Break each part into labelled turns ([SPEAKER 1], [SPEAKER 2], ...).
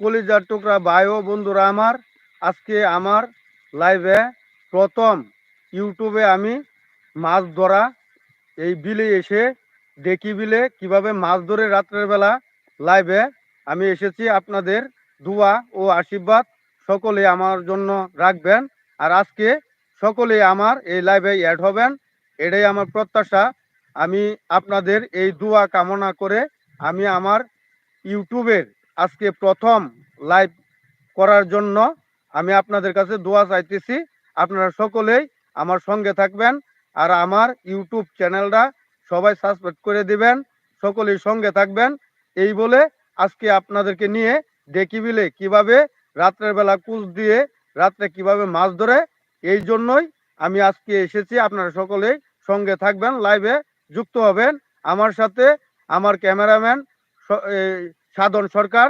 [SPEAKER 1] কলিজার টুকরা ভাই ও বন্ধুরা আমার, আজকে আমার লাইভে প্রথম ইউটিউবে আমি মাছ ধরা, এই বিলে এসে ডেকি বিলে কীভাবে মাছ ধরে রাত্রের বেলা লাইভে আমি এসেছি। আপনাদের দোয়া ও আশীর্বাদ সকলে আমার জন্য রাখবেন। আর আজকে সকলে আমার এই লাইভে অ্যাড হবেন। এটাই আমার প্রত্যাশা। আমি আপনাদের এই দোয়া কামনা করে আমি আমার ইউটিউবের আজকে প্রথম লাইভ করার জন্য আমি আপনাদের কাছে দোয়া চাইতেছি। আপনারা সকলেই আমার সঙ্গে থাকবেন আর আমার ইউটিউব চ্যানেলটা সবাই সাবস্ক্রাইব করে দিবেন, সকলেই সঙ্গে থাকবেন। এই বলে আজকে আপনাদেরকে নিয়ে ডেকি বিলে কীভাবে রাত্রের বেলা কুচ দিয়ে রাত্রে কীভাবে মাছ ধরে, এই জন্যই আমি আজকে এসেছি। আপনারা সকলেই সঙ্গে থাকবেন লাইভে যুক্ত হবেন। আমার সাথে আমার ক্যামেরাম্যান সাধন সরকার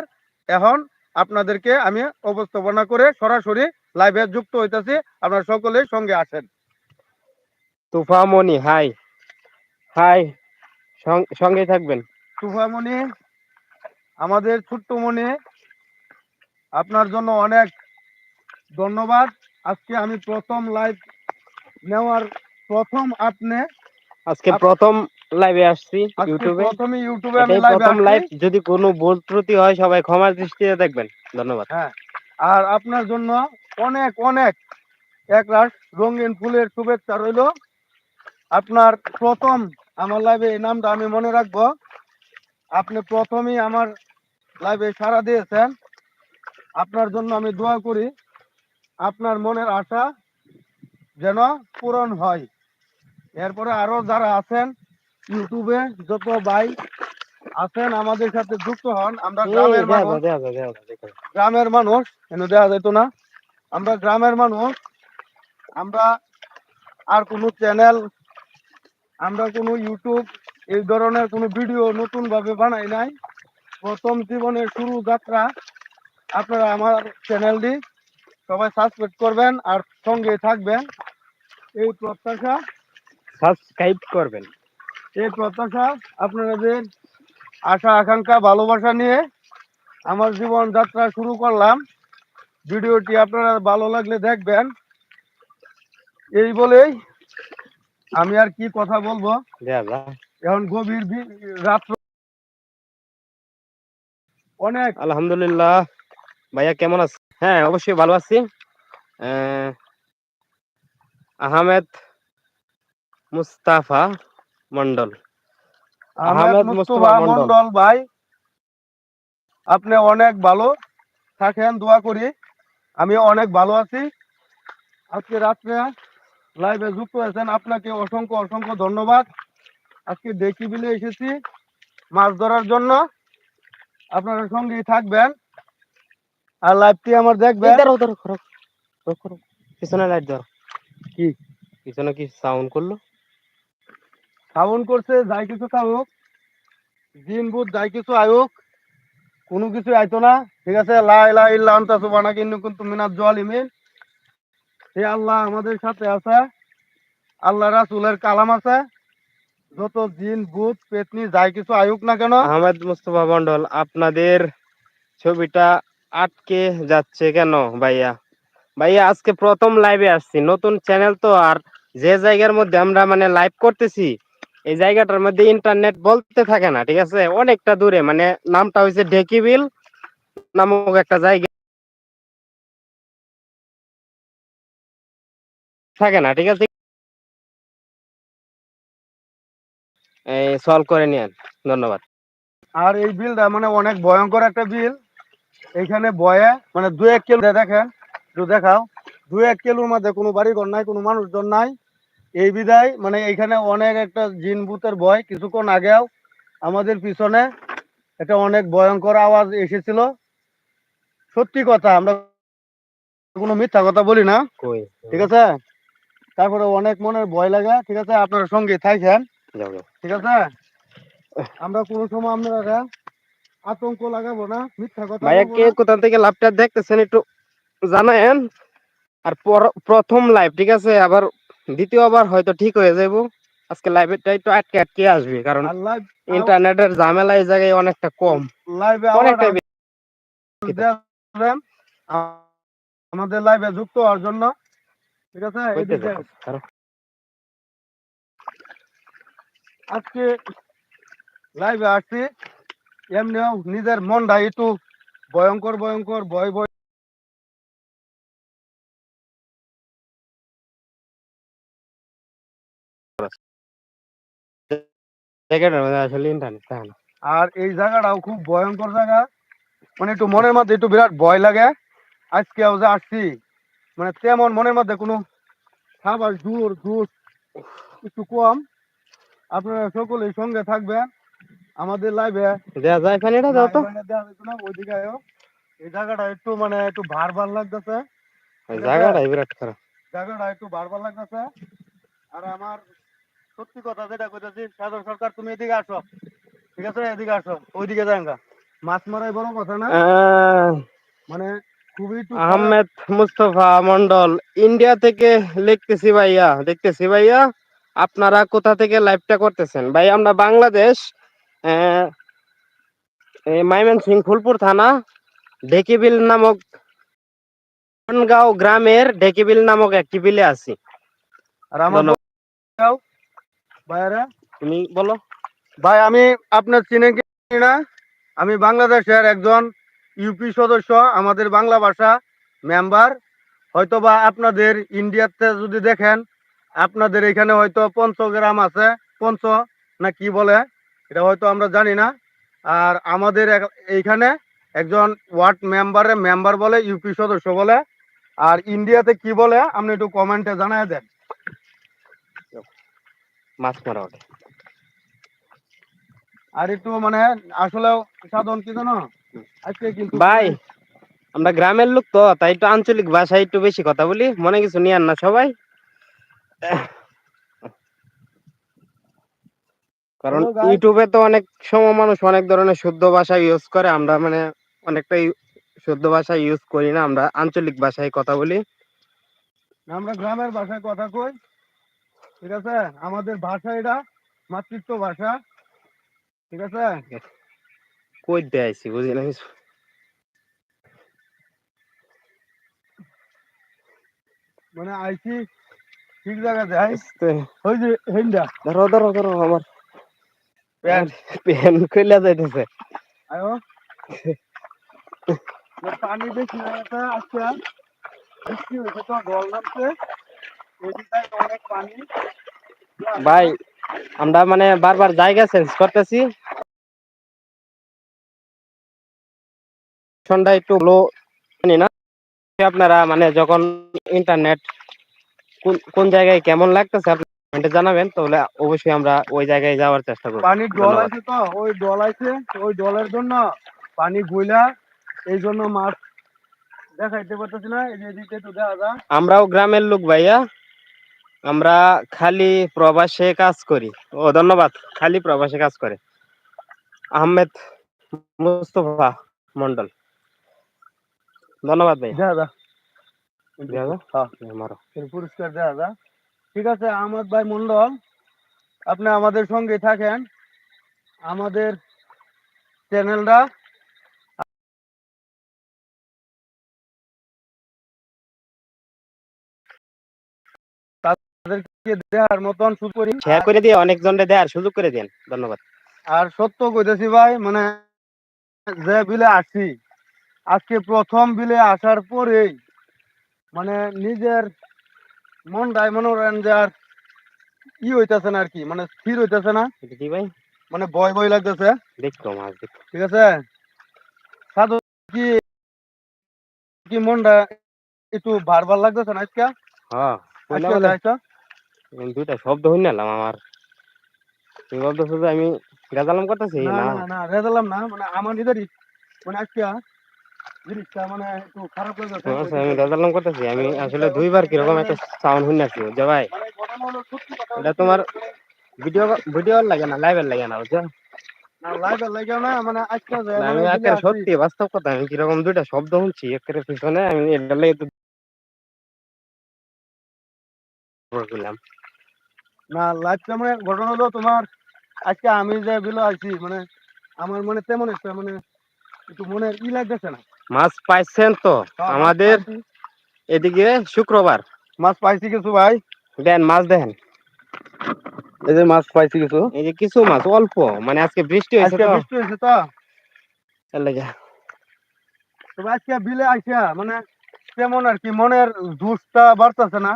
[SPEAKER 1] এখন আপনাদেরকে আমি উপস্থাপনা করে সরাসরি লাইভে যুক্ত হইতেছি। আপনারা সকলেই সঙ্গে আসেন।
[SPEAKER 2] তুফামণি হাই হাই সঙ্গে থাকবেন।
[SPEAKER 1] শুভামণি আমাদের ছোট্ট মনে আপনার জন্য অনেক ধন্যবাদ। আজকে আমি প্রথম লাইভ নেওয়ার প্রথম আপনি
[SPEAKER 2] আজকে প্রথম লাইভে আসছি ইউটিউবে
[SPEAKER 1] প্রথমে ইউটিউবে আমি লাইভে
[SPEAKER 2] প্রথম লাইভ যদি কোনো ভুল ত্রুটি হয় সবাই ক্ষমার দৃষ্টিতে দেখবেন। ধন্যবাদ।
[SPEAKER 1] হ্যাঁ আর আপনার জন্য অনেক অনেক এক রাস রঙিন ফুলের শুভেচ্ছা রইল। আপনার প্রথম আমার লাইভে এই নামটা আমি মনে রাখব। আপনি প্রথমেই আমার লাইভে সাড়া দিয়েছেন। আপনার জন্য আমি দোয়া করি আপনার মনের আশা যেন পূরণ হয়। এরপরে আরও যারা আছেন ইউটিউবে যত ভাই আছেন আমাদের সাথে যুক্ত হন আমরা গ্রামের মানুষ। গ্রামের মানুষ এনে দেওয়া যেত না। আমরা গ্রামের মানুষ আমরা আর কোনো চ্যানেল আমরা কোনো ইউটিউব এই ধরনের কোনো ভিডিও নতুন ভাবে বানাই নাই। প্রথম জীবনের শুরু যাত্রা আপনারা আমার চ্যানেলটি সবাই সাবস্ক্রাইব করবেন আর সঙ্গে থাকবেন। এই প্রত্যাশা
[SPEAKER 2] সাবস্ক্রাইব করবেন।
[SPEAKER 1] এই প্রত্যাশা আপনাদের আশা আকাঙ্ক্ষা ভালোবাসা নিয়ে আমার জীবন যাত্রা শুরু করলাম। ভিডিওটি আপনারা ভালো লাগলে দেখবেন। এই বলেই আমি আর কি কথা বলব? এখন গভীর রাত্র অনেক।
[SPEAKER 2] আলহামদুলিল্লাহ। ভাইয়া কেমন আছে? হ্যাঁ অবশ্যই ভালো আছি। আহ, আহমেদ মুস্তাফা মন্ডল।
[SPEAKER 1] আহমেদ মুস্তফা মন্ডল। ভাই। আপনি অনেক ভালো থাকেন দোয়া করি। আমি অনেক ভালো আছি। আজকে রাত্রে লাইভে যুক্ত হয়েছেন। আপনাকে অসংখ্য অসংখ্য ধন্যবাদ। আজকে ডেকি বিলে এসেছি মাছ ধরার জন্য। আপনারা সঙ্গেই থাকবেন। আর লাইভটি আমার দেখবেন।
[SPEAKER 2] পিছনে লাইট ধরো।
[SPEAKER 1] কি?
[SPEAKER 2] পিছনে কি সাউন্ড করল?
[SPEAKER 1] সাউন্ড করছে, যাই কিছু খাওক দিন বুধ যাই কিছু আয়ুক কোনো কিছু আইতো না, ঠিক আছে? লা ইলাহা ইল্লা আনতা সুবহানাকা ইন্নী কুনতু মিনাজ জালিমিন। হে আল্লাহ, আমাদের সাথে আছে, আল্লাহ রাসূলের কালাম আছে। যত দিন বুধ, পেতনি, যাই কিছু আয়ুক না কেন?
[SPEAKER 2] আহমেদ মুস্তফা মন্ডল, আপনাদের ছবিটা আটকে যাচ্ছে কেন ভাইয়া? ভাইয়া, আজকে প্রথম লাইভে আসছি। নতুন চ্যানেল তো, আর যে জায়গার মধ্যে আমরা মানে লাইভ করতেছি এই জায়গাটার মধ্যে ইন্টারনেট বলতে থাকে না, ঠিক আছে? অনেকটা দূরে মানে নামটা হয়েছে ঢেকিবিল নামক একটা জায়গা থাকে না, ঠিক আছে? এই সলভ করে নিয়েন, ধন্যবাদ।
[SPEAKER 1] আর এই বিলটা মানে অনেক ভয়ঙ্কর একটা বিল। এইখানে বয়ে মানে দু এক কিলো, দেখেন দেখাও দু এক কিলোর মধ্যে কোনো বাড়ি ঘর নাই, কোনো মানুষজন নাই। এই বিদায় মানে এখানে অনেক একটা জিন ভূতের ভয় কিছুক্ষণ আগেও আমাদের পিছনে একটা অনেক ভয়ঙ্কর আওয়াজ এসেছিল। সত্যি কথা আমরা কোনো মিথ্যা কথা বলি না। ঠিক আছে? তারপরে অনেক মনের ভয় লাগে ঠিক আছে? আপনার সঙ্গে থাকেন ঠিক আছে? আমরা কোনো সময় আপনারা আতঙ্ক লাগাবো না মিথ্যা কথা
[SPEAKER 2] ভাইয়া কে কোথা থেকে লাইভটা দেখতেছেন একটু জানায়েন। আর প্রথম লাইভ ঠিক আছে? আবার দ্বিতীয়বার হয়তো ঠিক হয়ে যাব আজকে লাইভটা একটু আটকে আটকে আসবে কারণ ইন্টারনেটের ঝামেলা এই জায়গায় অনেকটা কম।
[SPEAKER 1] লাইভে
[SPEAKER 2] অনেকটাই
[SPEAKER 1] আমাদের লাইভে যুক্ত হওয়ার জন্য। ঠিক আছে। আজকে লাইভে আসছি। এমনিও নিজের মনটা একটু ভয়ঙ্কর ভয়ঙ্কর ভয় ভয়
[SPEAKER 2] জায়গাটার মধ্যে আসলে ইন্টারনেট থাকে না।
[SPEAKER 1] আর এই জায়গাটাও খুব ভয়ঙ্কর জায়গা। মানে একটু মনের মধ্যে একটু বিরাট ভয় লাগে। আজকেও যে আসছি মানে তেমন মনের মধ্যে কোনো খাবার জোর একটু কম। আপনারা সকলেই সঙ্গে থাকবেন আমাদের লাইভে
[SPEAKER 2] দেয়া যায় পানিটা দাও তো।
[SPEAKER 1] ওইদিকে এই জায়গাটা একটু মানে একটু ভার ভার লাগতেছে।
[SPEAKER 2] ওই জায়গাটাই বিরাট খারাপ।
[SPEAKER 1] জায়গাটা একটু ভার ভার লাগতেছে। আর আমার সত্যি কথা যেটা কইতেছি সাধারণ সরকার তুমি এদিকে আসো। ঠিক আছে? এদিকে আসো। ওইদিকে যাঙ্গা মাছ মারাই বড় কথা না? মানে খুবই
[SPEAKER 2] আহমেদ মুস্তফা মন্ডল ইন্ডিয়া থেকে লিখতেছি ভাইয়া দেখতেছি ভাইয়া আপনারা কোথা থেকে লাইভটা করতেছেন? ভাই আমরা বাংলাদেশ মাইমেন ফুলপুর থানা ঢেকিবিল নামক বনগাঁও গ্রামের ঢেকিবিল নামক একটি বিলে আছি।
[SPEAKER 1] আর আমার ভাইরা
[SPEAKER 2] তুমি বলো।
[SPEAKER 1] ভাই আমি আপনার চিনে কি না? আমি বাংলাদেশের একজন ইউপি সদস্য আমাদের বাংলা ভাষা মেম্বার হয়তো বা আপনাদের ইন্ডিয়াতে যদি দেখেন আপনাদের এখানে হয়তো পঞ্চগ্রাম আছে পঞ্চ না কি বলে এটা হয়তো আমরা জানি না। আর আমাদের এইখানে একজন ওয়ার্ড মেম্বারে মেম্বার বলে ইউপি সদস্য বলে। আর ইন্ডিয়াতে কি বলে আপনি একটু কমেন্টে জানায় দেন।
[SPEAKER 2] মাছ মারা ওঠে।
[SPEAKER 1] আর একটু মানে আসলে সাধন কি জানো? আজকে কিন্তু
[SPEAKER 2] ভাই আমরা গ্রামের লোক তো তাই একটু আঞ্চলিক ভাষায় একটু বেশি কথা বলি মনে কিছু নিয়েন না সবাই। কারণ ইউটিউবে তো অনেক সময় মানুষ অনেক ধরনের শুদ্ধ ভাষা ইউজ করে আমরা মানে অনেকটাই শুদ্ধ ভাষা ইউজ করি না আমরা আঞ্চলিক ভাষায় কথা বলি।
[SPEAKER 1] আমরা গ্রামের ভাষায় কথা কই। ঠিক আছে? আমাদের ভাষা এটা মাতৃত্ব ভাষা। ঠিক আছে?
[SPEAKER 2] কই দেয়াইছি বুঝি না কিছু।
[SPEAKER 1] মানে আইছি ঠিক আই।
[SPEAKER 2] আস্তে।
[SPEAKER 1] ওই যে হেন্ডা।
[SPEAKER 2] ধরো ধরো ধরো আমার।
[SPEAKER 1] প্যান্ট।
[SPEAKER 2] পেন খুলে যাইতেছে।
[SPEAKER 1] আয়ো পানি বেশি গেছে আজকে বৃষ্টি হয়েছে তো জল নামছে
[SPEAKER 2] ভাই আমরা মানে বারবার জায়গা চেঞ্জ করতেছি। সন্ধ্যা একটু লো জানি না। আপনারা মানে যখন ইন্টারনেট কোন জায়গায় কেমন লাগতেছে আপনি কমেন্টে জানাবেন তাহলে অবশ্যই আমরা ওই জায়গায় যাওয়ার চেষ্টা করব।
[SPEAKER 1] ডল
[SPEAKER 2] ধন্যবাদ।
[SPEAKER 1] আছে তো ওই ডল আছে ওই ডলের জন্য পানি বইলা এই জন্য মাছ দেখাইতে পারতেছি না এই যে এদিকে একটু দেখা যা
[SPEAKER 2] আমরাও গ্রামের লোক ভাইয়া। আমরা খালি প্রবাসে কাজ করি। ও ধন্যবাদ। খালি প্রবাসে কাজ করে। আহমেদ মুস্তফা মন্ডল ধন্যবাদ ভাই
[SPEAKER 1] যা? হ্যাঁ।
[SPEAKER 2] মারো।
[SPEAKER 1] পুরস্কার যা ঠিক আছে আহমদ ভাই মন্ডল আপনি আমাদের সঙ্গে থাকেন। আমাদের চ্যানেলটা তাদেরকে দেওয়ার মতন শুরু করি।
[SPEAKER 2] শেয়ার করে দিয়ে অনেক জনরে দেওয়ার সুযোগ করে দেন। ধন্যবাদ।
[SPEAKER 1] আর সত্য কইতেছি ভাই মানে যে বিলে আসছি আজকে প্রথম বিলে আসার পরেই মানে নিজের মনটাই মনে করেন যে আর ই হইতেছে না আর কি মানে স্থির হইতেছে না।
[SPEAKER 2] কি ভাই?
[SPEAKER 1] মানে ভয় ভয় লাগতেছে।
[SPEAKER 2] দেখতো মাছ দেখতো
[SPEAKER 1] ঠিক আছে? সাধু কি কি মনটা একটু ভার ভার লাগতেছে না আজকে?
[SPEAKER 2] হ্যাঁ দুইটা শব্দ শুনলাম আমার। তুমি বলতেছো যে আমি গাজালাম করতেছি?
[SPEAKER 1] না
[SPEAKER 2] না।
[SPEAKER 1] না রেজালাম না মানে আমার নিজেরই মানে আজকে জিনিসটা মানে একটু খারাপ লাগতেছে
[SPEAKER 2] আচ্ছা, আমি গাজালাম করতেছি আমি আসলে দুইবার কীরকম একটা সাউন্ড শুনছি যে ভাই?
[SPEAKER 1] ঘটনা হলো সত্যি
[SPEAKER 2] এটা তোমার ভিডিও ভিডিও লাগে না লাইভের লাগে না বুঝছ?
[SPEAKER 1] মানে
[SPEAKER 2] আমি
[SPEAKER 1] মানে
[SPEAKER 2] সত্যি বাস্তব কথা আমি কীরকম দুইটা শব্দ শুনছি একের পিছনে আমি এটা লেগে
[SPEAKER 1] না লাইভটা মানে ঘটনা হলো তোমার আজকে আমি যে বিলো আছি মানে আমার মানে তেমন একটা মানে একটু মনে ই লাগতেছে না।
[SPEAKER 2] মাছ পাইছেন তো
[SPEAKER 1] হ্যাঁ,
[SPEAKER 2] আমাদের এদিকে শুক্রবার।
[SPEAKER 1] মাছ পাইছি কিছু ভাই?
[SPEAKER 2] দেন মাছ দেখেন
[SPEAKER 1] এই যে মাছ পাইছি কিছু।
[SPEAKER 2] এই যে কিছু মাছ অল্প মানে আজকে বৃষ্টি হয়েছে তো।
[SPEAKER 1] বৃষ্টি হয়েছে তো।
[SPEAKER 2] এর লেগে।
[SPEAKER 1] তবে আজকে বিলে আইসা মানে কেমন আর কি মনের জোশটা বাড়তেছে না।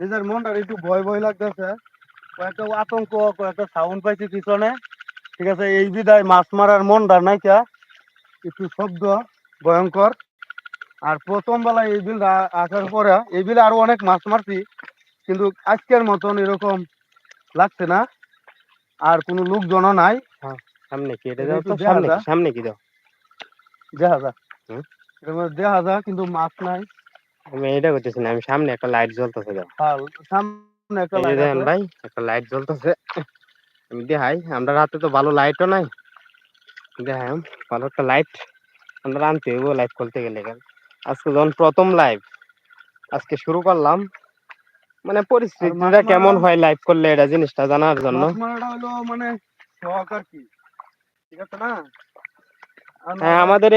[SPEAKER 1] নিজের মনটা একটু ভয় ভয় লাগতেছে। কয়েকটা আতঙ্ক কয়েকটা সাউন্ড পাইছি পিছনে। ঠিক আছে এই বিদায় মাছ মারার মনটা নাইকা একটু শব্দ ভয়ঙ্কর। আর প্রথম বেলায় এই বিল আসার পরে এই বিলে আরও অনেক মাছ মারছি কিন্তু আজকের মতন এরকম লাগছে না। আর কোনো লোকজনও নাই।
[SPEAKER 2] সামনে কি? এটা দাও তো সামনে? সামনে কি দাও?
[SPEAKER 1] দেখা যা
[SPEAKER 2] হুম?
[SPEAKER 1] দেখা যা কিন্তু মাছ নাই।
[SPEAKER 2] আমি এটা করতেছি না আমি সামনে একটা লাইট জ্বলতেছে দাও।
[SPEAKER 1] আর সামনে একটা
[SPEAKER 2] এই যে
[SPEAKER 1] লাইট
[SPEAKER 2] দেখেন ভাই একটা লাইট জ্বলতেছে। আমি দেখাই আমরা রাতে তো ভালো লাইটও নাই। দেখাই ভালো একটা লাইট আমরা আনতে হইব লাইভ করতে গেলে। আজকে যখন প্রথম লাইভ আজকে শুরু করলাম মানে পরিস্থিতিটা কেমন হয় লাইভ করলে এটা জিনিসটা জানার জন্য?
[SPEAKER 1] মানে শখ কি। ঠিক আছে না?
[SPEAKER 2] হ্যাঁ আমাদের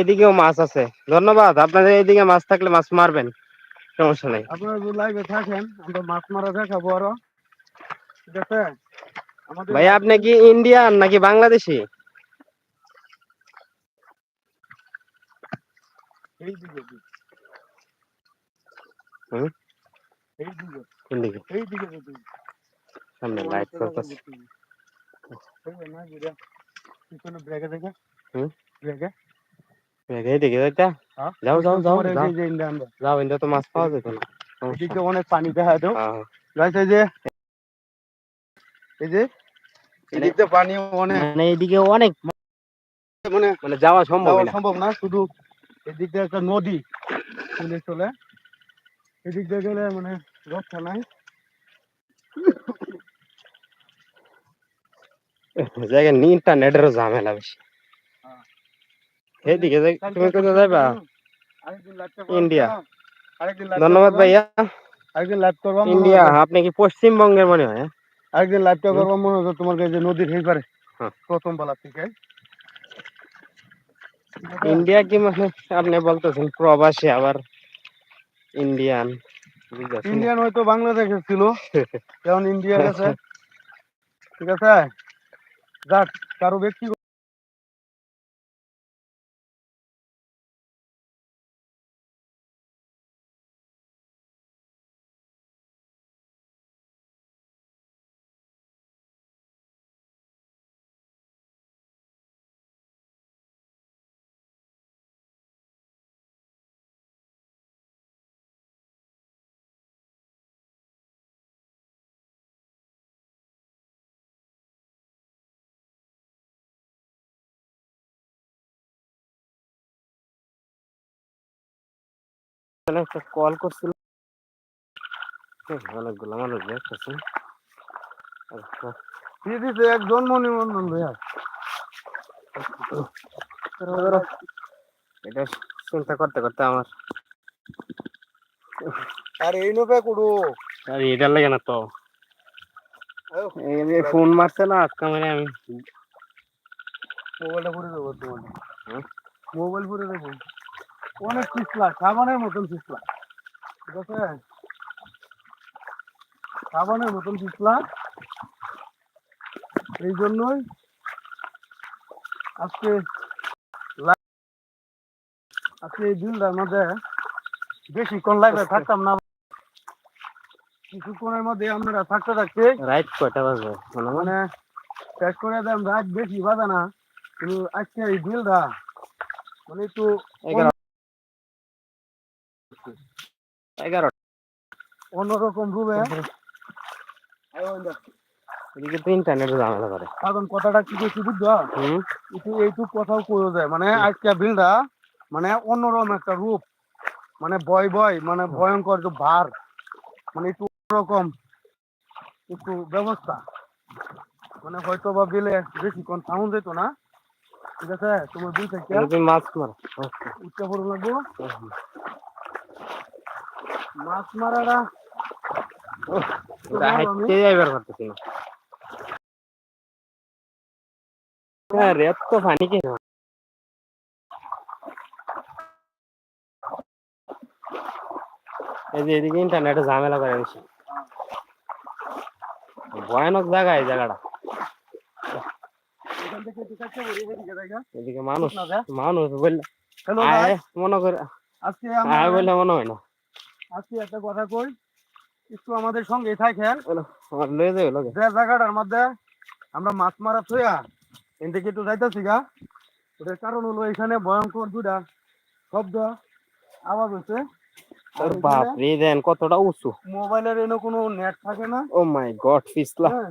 [SPEAKER 2] এদিকেও মাছ আছে। ধন্যবাদ আপনাদের এদিকে মাছ থাকলে মাছ মারবেন। সমস্যা নাই।
[SPEAKER 1] আপনারা লাইভে থাকেন আমরা মাছ মারা দেখাবো আরও। ঠিক আছে?
[SPEAKER 2] ভাই আপনি কি ইন্ডিয়ান নাকি বাংলাদেশি? কোন দিকে। সামনে লাইট।
[SPEAKER 1] পিছনে ব্রেকে দেখে? ব্রেকে
[SPEAKER 2] এইদিকে এটা
[SPEAKER 1] হ্যাঁ
[SPEAKER 2] যাও, যাও, যাও, যাও। ইন্দা তো মাছ পাওয়া যেত না
[SPEAKER 1] এদিকে অনেক পানি দেখা
[SPEAKER 2] হ্যাঁ,
[SPEAKER 1] গাইস এই যে এই যে এদিকে পানি অনেক
[SPEAKER 2] মানে অনেক
[SPEAKER 1] মানে
[SPEAKER 2] মানে যাওয়া সম্ভব না
[SPEAKER 1] সম্ভব না শুধু এদিক একটা নদী চলে চলে এদিক দিয়ে গেলে মানে রক্ষা নাই
[SPEAKER 2] জায়গায় ইন্টারনেটেরও ঝামেলা বেশি এইদিকে তুমি কোথায় যাইবা। ইন্ডিয়া। ধন্যবাদ ভাইয়া।
[SPEAKER 1] আরেকদিন লাইভ করব
[SPEAKER 2] ইন্ডিয়া আপনি কি পশ্চিমবঙ্গের মনে হয় হ্যাঁ?
[SPEAKER 1] আরেকদিন লাইভটা। করব মনে হচ্ছে তোমার কাছে নদীর হেই পারে
[SPEAKER 2] হ্যাঁ।
[SPEAKER 1] প্রথম বেলা থেকে।
[SPEAKER 2] ইন্ডিয়া কি মানে আপনি বলতেছেন প্রবাসী আবার ইন্ডিয়ান
[SPEAKER 1] ইন্ডিয়ান হয়তো বাংলাদেশে ছিল এখন ইন্ডিয়া গেছে ঠিক আছে? যাক কারও ব্যক্তি
[SPEAKER 2] এখানে একটা কল করছিল। অনেকগুলো মানুষ দেখতেছে।
[SPEAKER 1] দিয়ে দিছে এক জন্ম ভাইয়া।
[SPEAKER 2] এটা চিন্তা করতে করতে আমার
[SPEAKER 1] আর এই নৌকা কুড়ু।
[SPEAKER 2] আর এটার লাগে না তো। ফোন মারছে না আজকে মানে আমি।
[SPEAKER 1] মোবাইলটা ভরে দেবো তোমার মোবাইল ভরে দেবো। অনেক পিছলা সাবানের মতন পিছলা ঠিক আছে? সাবানের মতন পিছলা এই জন্যই আজকে আজকে এই দিনটার মধ্যে বেশিক্ষণ লাইভে থাকতাম না। কিছুক্ষণের মধ্যে আমরা থাকতে থাকতে
[SPEAKER 2] রাইট কয়টা বাজে মানে
[SPEAKER 1] শেষ করে দেন রাত বেশি বাজে না। কিন্তু আজকে এই বিলটা মানে একটু
[SPEAKER 2] এগারো। এগারো
[SPEAKER 1] অন্যরকম রূপে
[SPEAKER 2] এদিকে তো ইন্টারনেট ঝামেলা করে।
[SPEAKER 1] কারণ কথাটা কি করছি বুঝছ
[SPEAKER 2] হুম?
[SPEAKER 1] একটু এইটুক কথাও কয়ে যায়। মানে আজকে বিলটা মানে অন্যরকম একটা রূপ। মানে ভয় ভয় মানে ভয়ঙ্কর যে ভার। মানে একটু অন্যরকম একটু ব্যবস্থা। মানে হয়তো বা বিলে বেশিক্ষণ সাউন্ড যেত না। ঠিক আছে? তোমার বিল থেকে
[SPEAKER 2] মাছ মারো।
[SPEAKER 1] উচ্চ করে লাগবো। মাছ
[SPEAKER 2] মারারা হাইতে হ্যাঁ, এদিকে ইন্টারনেটে ঝামেলা করে বেশি। ভয়ানক জায়গা এই জায়গাটা।
[SPEAKER 1] এদিকে
[SPEAKER 2] মানুষ মানুষ বললে মনে করে মনে হয় না।
[SPEAKER 1] আজকে একটা কথা কই একটু আমাদের সঙ্গে থাকেন। যে জায়গাটার মধ্যে আমরা মাছ মারা থইয়া এন থেকে একটু যাইতেছি গা। ওটার কারণ হলো এখানে ভয়ঙ্কর দুটা শব্দ আওয়াজ হচ্ছে আর
[SPEAKER 2] বাপ রে দেন কতটা উঁচু।
[SPEAKER 1] মোবাইলের এনে কোনো নেট থাকে না।
[SPEAKER 2] ও মাই গড
[SPEAKER 1] হ্যাঁ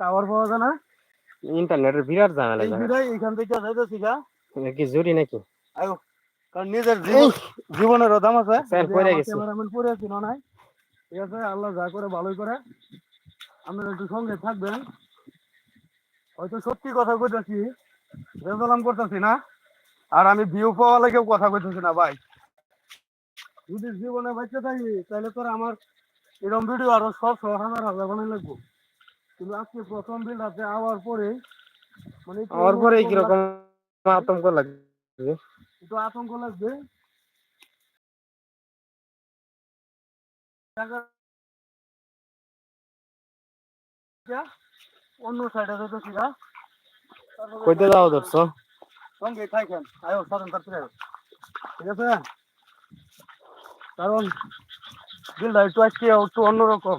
[SPEAKER 1] টাওয়ার পাওয়া যায় না।
[SPEAKER 2] ইন্টারনেটের বিরাট ঝামেলা
[SPEAKER 1] এখান থেকে যাইতেছি গা।
[SPEAKER 2] কি জুরি নাকি?
[SPEAKER 1] আয়ো। কারণ নিজের জীবন জীবনেরও দাম আছে। ক্যামেরাম্যান পরে আছি নাই? ঠিক আছে আল্লাহ যা করে ভালোই করে। আপনারা একটু সঙ্গে থাকবেন। হয়তো সত্যি কথা কইতেছি রেজালাম করতেছি না। আর আমি ভিউ পাওয়া লাগেও কথা কইতেছি না ভাই। যদি জীবনে বাঁচতে থাকি তাহলে তোর আমার এরকম ভিডিও আরও সব সব হাজার হাজার বানাই লাগবো। কিন্তু আজকে প্রথম বিল আছে আওয়ার পরে মানে
[SPEAKER 2] আমার পরে কীরকম আতঙ্ক লাগে
[SPEAKER 1] একটু আতঙ্ক লাগবে অন্য সাইডে যেতে শিখা
[SPEAKER 2] কইতে যাও ধরছো
[SPEAKER 1] সঙ্গে থাকেন আয়ো সাধন ঠিক আছে? কারণ বিলটা একটু আজকে একটু অন্যরকম।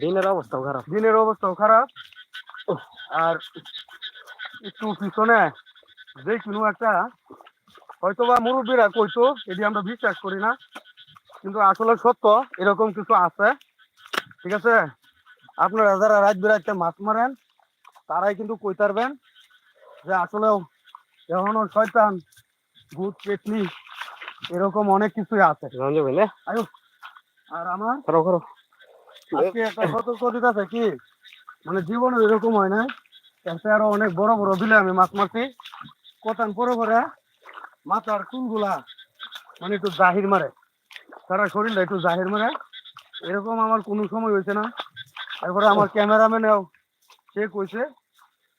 [SPEAKER 2] দিনের অবস্থা খারাপ।
[SPEAKER 1] দিনের অবস্থাও খারাপ। আর একটু পিছনে যে কোনো একটা। হয়তো বা মুরব্বীরা কইতো এটি আমরা বিশ্বাস করি না কিন্তু আসলে সত্য এরকম কিছু আছে ঠিক আছে? আপনারা যারা রাত বেড়াইতে মাছ মারেন তারাই কিন্তু কই পারবেন যে আসলেও এখনও শয়তান ভূত পেতনি এরকম অনেক কিছুই আছে।
[SPEAKER 2] বুঝলে
[SPEAKER 1] আর আমার? আজকে একটা সতর্ক দিতে আছে কি? মানে জীবনে এরকম হয় না এতে আরও অনেক বড় বড় বিলে আমি মাছ মারছি। কতান পরে পরে মাথার চুলগুলা মানে একটু জাহির মারে। সারা শরীরটা একটু জাহির মারে। এরকম আমার কোনো সময় হয়েছে না। তারপরে আমার ক্যামেরাম্যানেও সে কইছে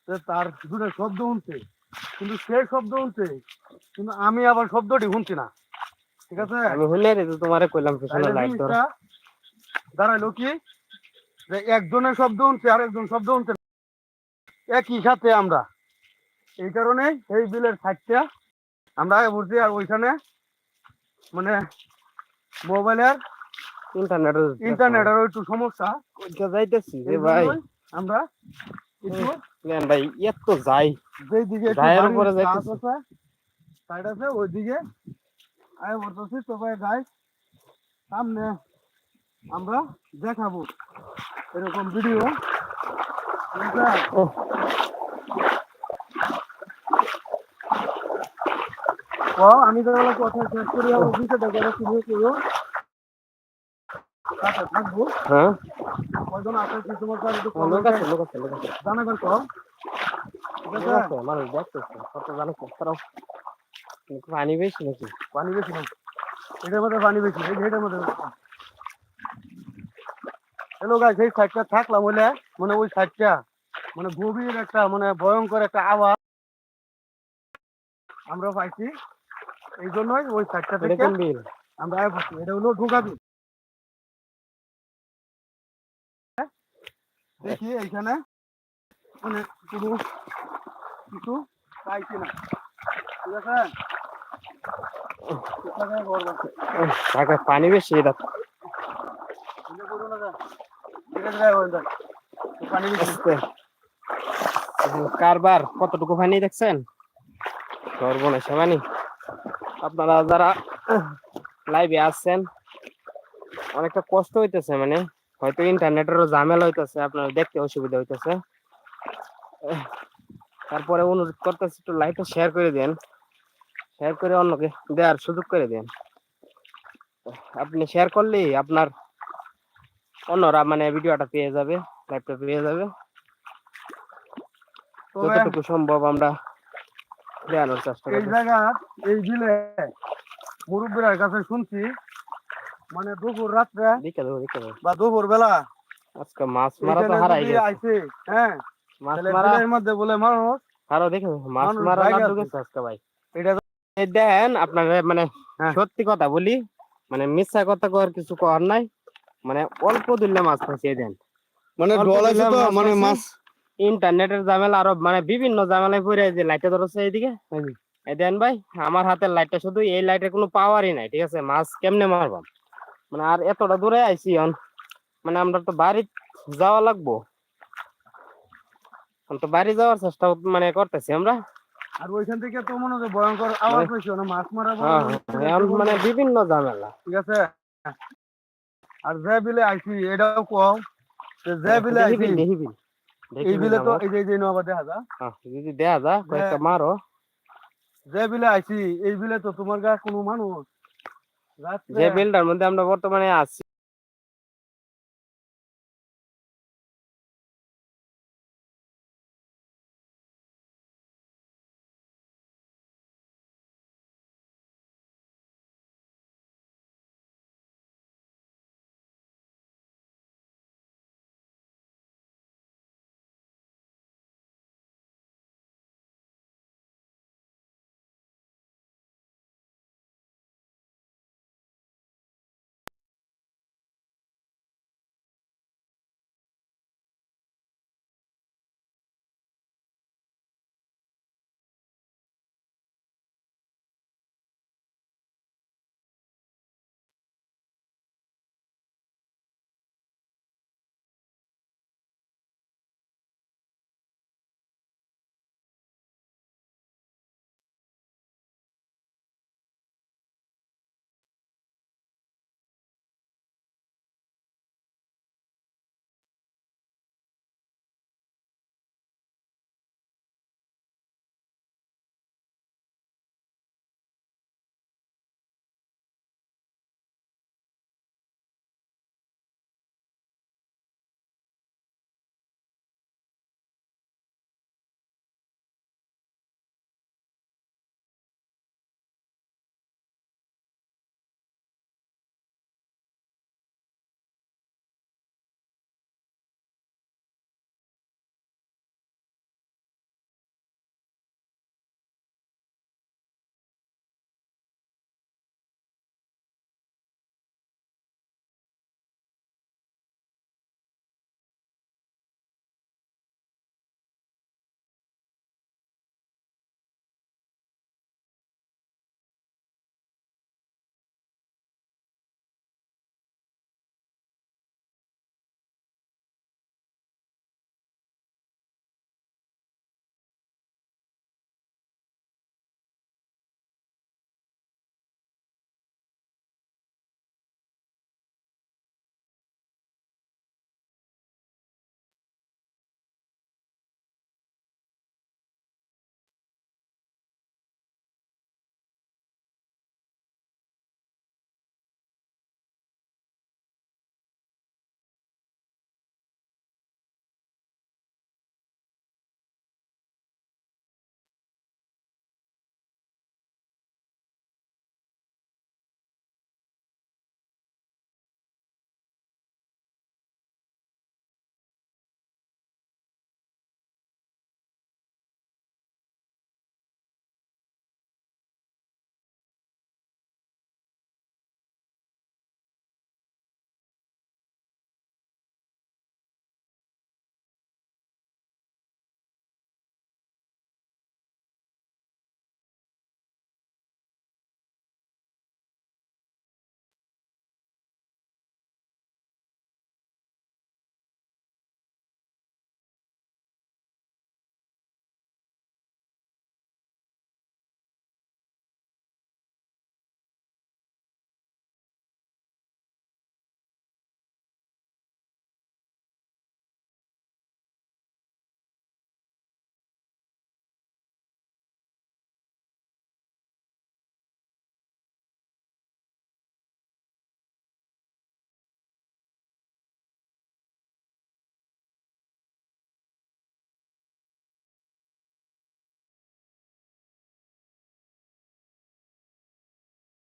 [SPEAKER 1] যে তার দুটো শব্দ শুনছে। কিন্তু সে শব্দ শুনছে কিন্তু আমি আবার শব্দটি শুনছি না। ঠিক আছে?
[SPEAKER 2] আমি হইলে রে তোমারে কইলাম পিছনে লাইট ধর।
[SPEAKER 1] দাঁড়াইলো কি? যে একজনের শব্দ শুনছে আর একজন শব্দ শুনছে না। একই সাথে আমরা। এই কারণে এই বিলের সাইডটা আমরা আগে বলছি আর ওইখানে মানে মোবাইলের
[SPEAKER 2] ইন্টারনেট
[SPEAKER 1] ইন্টারনেটের একটু সমস্যা।
[SPEAKER 2] কইতে যাইতেছি রে ভাই।
[SPEAKER 1] আমরা
[SPEAKER 2] নেন ভাই এত তো যাই
[SPEAKER 1] যেই দিকে একটু
[SPEAKER 2] উপরে যাইতেছি।
[SPEAKER 1] সাইড আছে ওই দিকে আয় বলতেছি তো ভাই গাই সামনে আমরা দেখাবো। এরকম ভিডিও
[SPEAKER 2] ও
[SPEAKER 1] আমি তো কথা শেষ করি আমার বিষয়টা করে শুরু করব থাকব
[SPEAKER 2] হ্যাঁ।
[SPEAKER 1] কয়জন আছে কি তোমার কাছে একটু
[SPEAKER 2] লোক আছে লোক আছে লোক আছে।
[SPEAKER 1] এ কম ঠিক আছে?
[SPEAKER 2] আছে মানুষ দেখতেছে কত জানো কত পানি বেশি নাকি?
[SPEAKER 1] পানি বেশি নেই এটার মধ্যে পানি বেশি এই এটার মধ্যে হ্যালো এই সাইডটা থাকলাম বলে মানে ওই সাইডটা মানে গভীর একটা মানে ভয়ঙ্কর একটা আওয়াজ। আমরা পাইছি। এই জন্যই ওই সাইডটা থেকে
[SPEAKER 2] বিল?
[SPEAKER 1] আমরা আয় করছি এটা হলো ঢুকাবি দেখি এইখানে মানে কোনো কিছু ঠিক আছে? বাসে
[SPEAKER 2] পানি বেশি এটা কারবার কতটুকু পানি দেখছেন? সর্বনাশা পানি আপনারা যারা লাইভে আসছেন অনেকটা কষ্ট হইতেছে মানে হয়তো ইন্টারনেটেরও ঝামেলা হইতেছে আপনার দেখতে অসুবিধা হইতেছে। তারপরে অনুরোধ করতেছি একটু লাইভটা শেয়ার করে দেন শেয়ার করে অন্যকে দেওয়ার সুযোগ করে দেন। আপনি শেয়ার করলেই আপনার অন্যরা মানে ভিডিওটা পেয়ে যাবে লাইভটা পেয়ে যাবে। যতটুকু সম্ভব আমরা চেষ্টা
[SPEAKER 1] এই জায়গা এই বিলে মুরব্বীর কাছে শুনছি মানে দুপুর রাত্রে বা দুপুর বেলা
[SPEAKER 2] আজকে মাছ মারা তো হারাই গেছে।
[SPEAKER 1] আইছে হ্যাঁ
[SPEAKER 2] মাছ মারা
[SPEAKER 1] বিলের মধ্যে বলে মানুষ
[SPEAKER 2] আরও দেখে মাছ মারা
[SPEAKER 1] আছে।
[SPEAKER 2] গেছে আজকে ভাই।
[SPEAKER 1] এটা
[SPEAKER 2] দেন আপনার মানে
[SPEAKER 1] হ্যাঁ।
[SPEAKER 2] সত্যি কথা বলি মানে মিথ্যা কথা কর কিছু কর নাই। মানে অল্প দিলে মাছ ফাঁসিয়ে দেন।
[SPEAKER 1] মানে
[SPEAKER 2] অল্প
[SPEAKER 1] ডল আছে
[SPEAKER 2] দিলে
[SPEAKER 1] তো মানে মাছ
[SPEAKER 2] ইন্টারনেটের ঝামেলা আরও মানে বিভিন্ন ঝামেলায় পড়ে যে লাইটটা ধরছে এইদিকে। এই দেন ভাই আমার হাতের লাইটটা শুধু এই লাইটের কোনো পাওয়ারই নাই ঠিক আছে? মাছ কেমনে মারবাম মানে আর এতটা দূরে আইছি অন মানে আমরা তো বাড়ি যাওয়া লাগবো। এখন তো বাড়ি যাওয়ার চেষ্টা মানে করতেছি আমরা।
[SPEAKER 1] আর ওইখান থেকে তো মনে হয় ভয়ঙ্কর আওয়াজ হয়েছে না মাছ মারা
[SPEAKER 2] হ্যাঁ, হ্যাঁ, এখন মানে বিভিন্ন ঝামেলা।
[SPEAKER 1] ঠিক আছে? আর যে বিলে আইছি এটাও কম যে বিলে আইছি। এই
[SPEAKER 2] বিলে
[SPEAKER 1] তো এই যে এই যে নবা দেখা যা।
[SPEAKER 2] যদি দেখা যা কয়েকটা মারো।
[SPEAKER 1] যে বিলে আইছি এই বিলে তো তোমার গা কোনো মানুষ।
[SPEAKER 2] যে বিলটার মধ্যে আমরা বর্তমানে আছি।